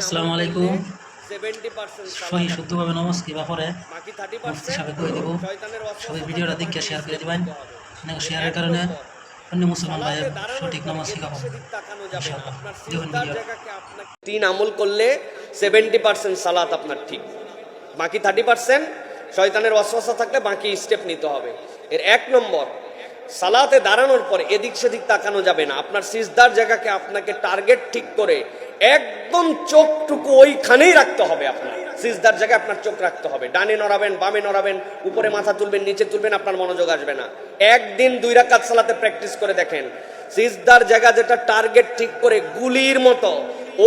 আসসালামু আলাইকুম। সহি শুদ্ধভাবে নমাজ কিবা করে, মুফতি সাহেব কই দেব। সবাই ভিডিওটা দেখে শেয়ার করে দিবেন। শেয়ারের কারণে অন্য মুসলমান ভাইয়ের সঠিক নামাজ শেখা হবে। দেখুন তিন আমল করলে সেভেন্টি পার্সেন্ট সালাত আপনার ঠিক। বাকি থার্টি পার্সেন্ট শয়তানের অশ্বাসা থাকলে বাকি স্টেপ নিতে হবে। এর এক নম্বর সালাতে দাঁড়ানোর পরে এদিক সেদিক তাকানো যাবে না। আপনার সিজদার জায়গাকে আপনাকে টার্গেট ঠিক করে একদম চোখটুকু ওইখানেই রাখতে হবে আপনার। সিজদার জায়গায় আপনার চোখ রাখতে হবে। ডানে নড়াবেন, বামে নড়াবেন, উপরে মাথা তুলবেন, নিচে তুলবেন, আপনার মনোযোগ আসবে না। একদিন দুই রাকাত সালাতে প্র্যাকটিস করে দেখেন। সিজদার জায়গা যেটা টার্গেট ঠিক করে গুলির মতো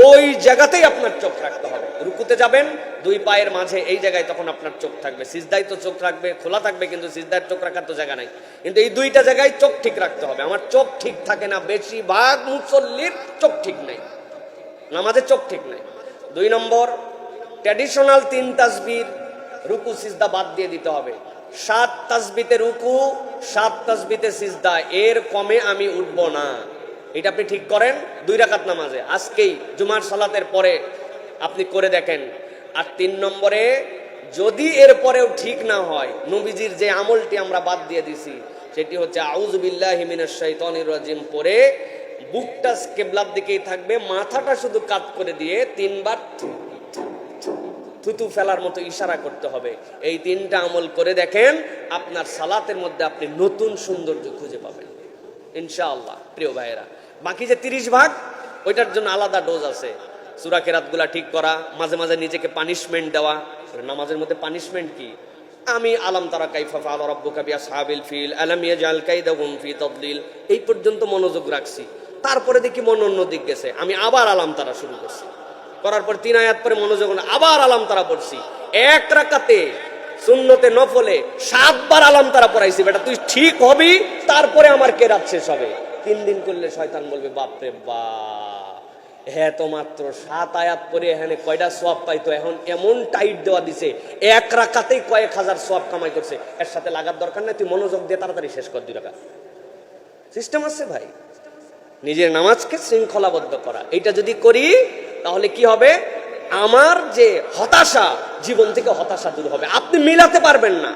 ওই জায়গাতেই আপনার চোখ রাখতে হবে। রুকুতে যাবেন, দুই পায়ের মাঝে এই জায়গায় তখন আপনার চোখ থাকবে। সিজদাই তো চোখ রাখবে, খোলা থাকবে, কিন্তু সিজদার চোখ রাখার তো জায়গা নাই। কিন্তু এই দুইটা জায়গায় চোখ ঠিক রাখতে হবে। আমার চোখ ঠিক থাকে না, বেশিরভাগ মুসল্লির চোখ ঠিক নেই। নামাজের চোখ ঠিক নাই। দুই নম্বর ট্র্যাডিশনাল তিন তাসবির, রুকু, সিজদা বাদ দিয়ে দিতে হবে। সাত তাসবিতে রুকু, সাত তাসবিতে সিজদা। এর কমে আমি উঠব না। এটা আপনি ঠিক করেন, দুই রাকাত নামাজে। আজকেই জুমার সালাতের পরে আপনি করে দেখেন। আর তিন নম্বরে, যদি এর পরেও ঠিক না হয়, নবীজির যে আমলটি আমরা বাদ দিয়ে দিছি, সেটি হচ্ছে আউজবিল্লাহ হিমিনের শৈতনির রাজিম পরে বুকটা কেবলার দিকেই থাকবে, মাথাটা শুধু কাত করে দিয়ে তিনবার থুতু ফেলার মতো ইশারা করতে হবে। এই তিনটা আমল করে দেখেন, আপনার সালাতের মধ্যে আপনি নতুন সৌন্দর্য খুঁজে পাবেন। ইনশাআল্লাহ, প্রিয় ভাইয়েরা। বাকি যে তিরিশ ভাগ, ওইটার জন্য আলাদা ডোজ আছে। সুরা কেরাতগুলা ঠিক করা, মাঝে মাঝে নিজেকে পানিশমেন্ট দেওয়া। নামাজের মধ্যে পানিশমেন্ট কি? আমি আলাম তারা কাইফা ফাল রব্বুকা বিয়া সাহাবিল ফিল, আলাম জাল কাইদাহুম ফি তাদলিল। এই পর্যন্ত মনোযোগ রাখছি। তারপরে দেখি মন অন্য দিক গেছে। আমি আবার আলাম তারা শুরু করছি। করার পর তিন আয়াত পরে মনোযোগ আবার আলাম তারা পড়ছি। এক রাকাতে সুন্নতে নফলে সাতবার আলাম তারা পড়াইছি। বেটা, তুই ঠিক হবি, তারপরে আমার কেরাত শেষ হবে। তিন দিন করলে শয়তান বলবে, বাপরে বা হ্যাঁ তো মাত্র সাত আয়াত পরে এখানে কয়টা সোয়াব পাইতো? এখন এমন টাইট দেওয়া দিছে, এক রাখাতেই কয়েক হাজার সোয়াব কামাই করছে। এর সাথে লাগার দরকার নাই, তুই মনোযোগ দিয়ে তাড়াতাড়ি শেষ কর দুই রাখা সিস্টেম আছে ভাই। নিজের নামাজকে শৃঙ্খলাবদ্ধ করা। এটা যদি করি, তাহলে কি হবে? আমার যে হতাশা, জীবন থেকে হতাশা দূর হবে। আপনি মিলাতে পারবেন না।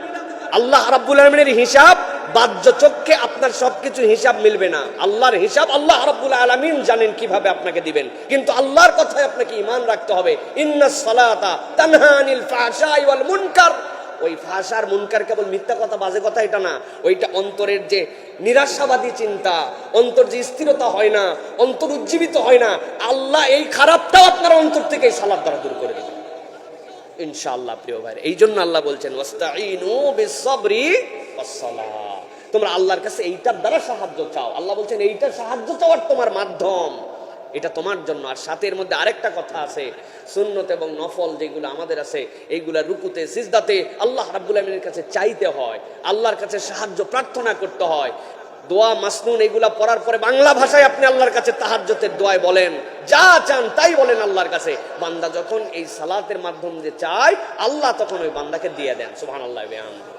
আল্লাহ রাব্বুল আলমিনের হিসাব বাহ্য চক্ষে আপনার সবকিছু হিসাব মিলবে না। আল্লাহর হিসাব আল্লাহ রাব্বুল আলামিন জানেন কীভাবে আপনাকে দিবেন। কিন্তু আল্লাহর কথায় আপনাকে ঈমান রাখতে হবে। ইন্নাস সালাতা তানহা আনিল ফাহশাই ওয়াল মুনকার। ওই ফাঁসার মুনকার কেবল মিথ্যা কথা, বাজে কথা এটা না। ওইটা অন্তরের যে নিরাশাবাদী চিন্তা, অন্তর যে স্থিরতা হয় না, অন্তর উজ্জীবিত হয় না, আল্লাহ এই খারাপটাও আপনার অন্তর থেকে এই সালাদ দ্বারা দূর করে দেবে। ইনশাআল্লাহ প্রিয় ভাই এই জন্য আল্লাহ বলছেন ওয়াস্তাইনু বিসসবরি ওয়াসসালাহ তোমরা আল্লাহর কাছে এইটার দ্বারা সাহায্য চাও। আল্লাহ বলছেন এইটা সাহায্য চাওয়ার তোমার মাধ্যম। এটা তোমার জন্য। আর সাথের মধ্যে আরেকটা কথা আছে, সুন্নত এবং নফল যেগুলো আমাদের আছে, এইগুলা রুকুতে, সিজদাতে আল্লাহ রাব্বুল আলমীর কাছে চাইতে হয়। আল্লাহর কাছে সাহায্য, প্রার্থনা করতে হয়। দোয়া, মাসনুন, এগুলা পড়ার পরে বাংলা ভাষায় আপনি আল্লাহর কাছে তাহাজ্জতের দোয়ায় বলেন। যা চান তাই বলেন আল্লাহর কাছে। বান্দা যখন এই সালাতের মাধ্যম যে চায়, আল্লাহ তখন ওই বান্দাকে দিয়ে দেন। সুবহানাল্লাহ বিহামদিহি